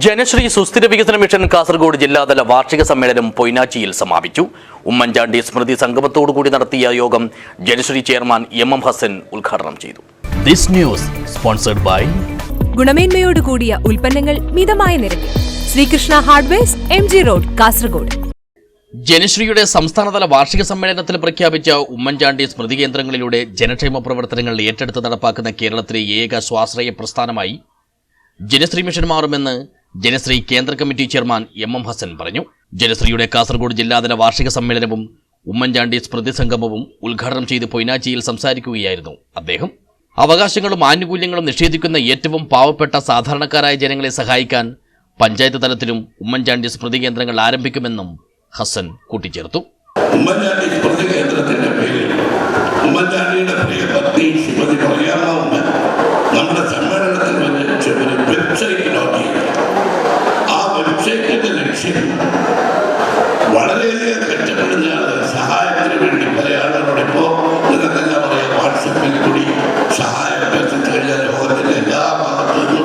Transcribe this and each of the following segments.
ജനശ്രീ സുസ്ഥിര വികസന മിഷൻ കാസർഗോഡ് ജില്ലാതല വാർഷിക സമ്മേളനം പൊയ്നാച്ചിയിൽ സമാപിച്ചു. ഉമ്മൻചാണ്ടി സ്മൃതി സംഗമത്തോടുകൂടി നടത്തിയ യോഗം Janashree chairman M M Hasan ഉദ്ഘാടനം ചെയ്തു. ദിസ് ന്യൂസ് സ്പോൺസർഡ് ബൈ ഗുണമേന്മയോട് കൂടിയ ഉൽപ്പന്നങ്ങൾ മിതമായ നിരക്കിൽ. Sreekrishna hardwares M G road Kasaragod. ജനശ്രീയുടെ സംസ്ഥാനതല വാർഷിക സമ്മേളനത്തിൽ പ്രഖ്യാപിച്ച ഉമ്മൻചാണ്ടി സ്മൃതി കേന്ദ്രങ്ങളിലൂടെ ജനക്ഷേമ പ്രവർത്തനങ്ങൾ ഏറ്റെടുത്ത് നടപ്പാക്കുന്ന കേരളത്തിലെ ഏക സ്വാശ്രയ പ്രസ്ഥാനമായി ജനശ്രീ മിഷൻ മാറുമെന്ന് ജനശ്രീ കേന്ദ്ര committee chairman M M Hassan പറഞ്ഞു. ജനശ്രീയുടെ കാസർഗോഡ് ജില്ലാതല വാർഷിക സമ്മേളനവും ഉമ്മൻചാണ്ടി സ്മൃതി സംഗമവും ഉദ്ഘാടനം ചെയ്ത് പൊയ്നാച്ചിയിൽ സംസാരിക്കുകയായിരുന്നു അദ്ദേഹം. അവകാശങ്ങളും ആനുകൂല്യങ്ങളും നിഷേധിക്കുന്ന ഏറ്റവും പാവപ്പെട്ട സാധാരണക്കാരായ ജനങ്ങളെ സഹായിക്കാൻ പഞ്ചായത്ത് തലത്തിലും ഉമ്മൻചാണ്ടി സ്മൃതി കേന്ദ്രങ്ങൾ ആരംഭിക്കുമെന്നും ഹസൻ കൂട്ടിച്ചേർത്തു. ഉമ്മൻചാണ്ടി സ്മൃതി വെബ്സൈറ്റിന്റെ ലക്ഷ്യം വളരെയധികം കഷ്ടപ്പെടുന്ന സഹായത്തിന് വേണ്ടി പല ആളുകളോട് ഇപ്പോൾ നിങ്ങൾക്കെല്ലാം പറയാം. വാട്സപ്പിൽ കൂടി സഹായം എത്തിച്ചു കഴിഞ്ഞാൽ ലോകത്തിന്റെ എല്ലാ ഭാഗത്തു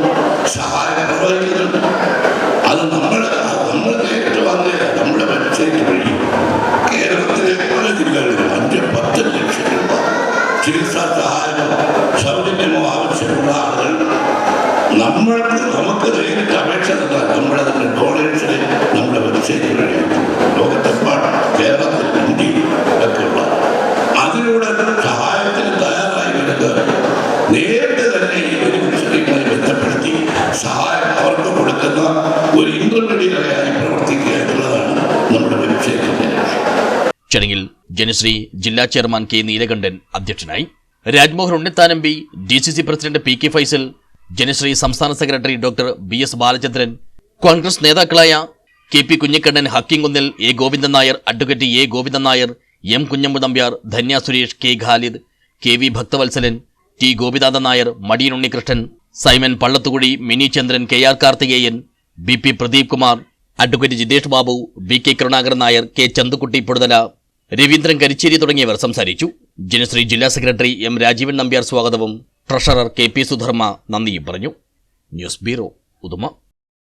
സഹായം പ്രവഹിക്കുന്നുണ്ട് അത് നമ്മൾ നമ്മൾ നേരിട്ട് വന്നില്ല നമ്മുടെ വെബ്സൈറ്റ് വഴി കേരളത്തിലെ പല ജില്ലകളിലും അഞ്ച് പത്ത് ലക്ഷം രൂപ ചികിത്സാ സഹായമോ സൗജന്യമോ ആവശ്യമുള്ള ആളുകൾ നമ്മൾക്ക് നമുക്ക് ചടങ്ങിൽ ജനശ്രീ ജില്ലാ ചെയർമാൻ കെ നീലകണ്ഠൻ അധ്യക്ഷനായി Rajmohan ഉണ്ണിത്താനം B D C C president P K Faisal Janasree സംസ്ഥാന secretary doctor B S Balachandran Congress നേതാക്കളായ K P Kunhikannan Hakeem Kunnil A Govindan Nair advocate A Govindan Nair M Kunhambu Nambiar Dhanya Suresh K Khalid K V Bhakthavatsalan T Gopinathan Nair Madiyan Unnikrishnan Simon Pallathukudi Mini Chandran K R Karthikeyan B P Pradeep Kumar advocate Jithesh Babu B K Karunakaran Nair K Chanthukutty Poduthala Raveendran Karicheri തുടങ്ങിയവർ സംസാരിച്ചു. ജനശ്രീ ജില്ലാ secretary M Rajeevan Nambiar സ്വാഗതവും treasurer K P Sudharma നന്ദിയും പറഞ്ഞു. News bureau Uduma.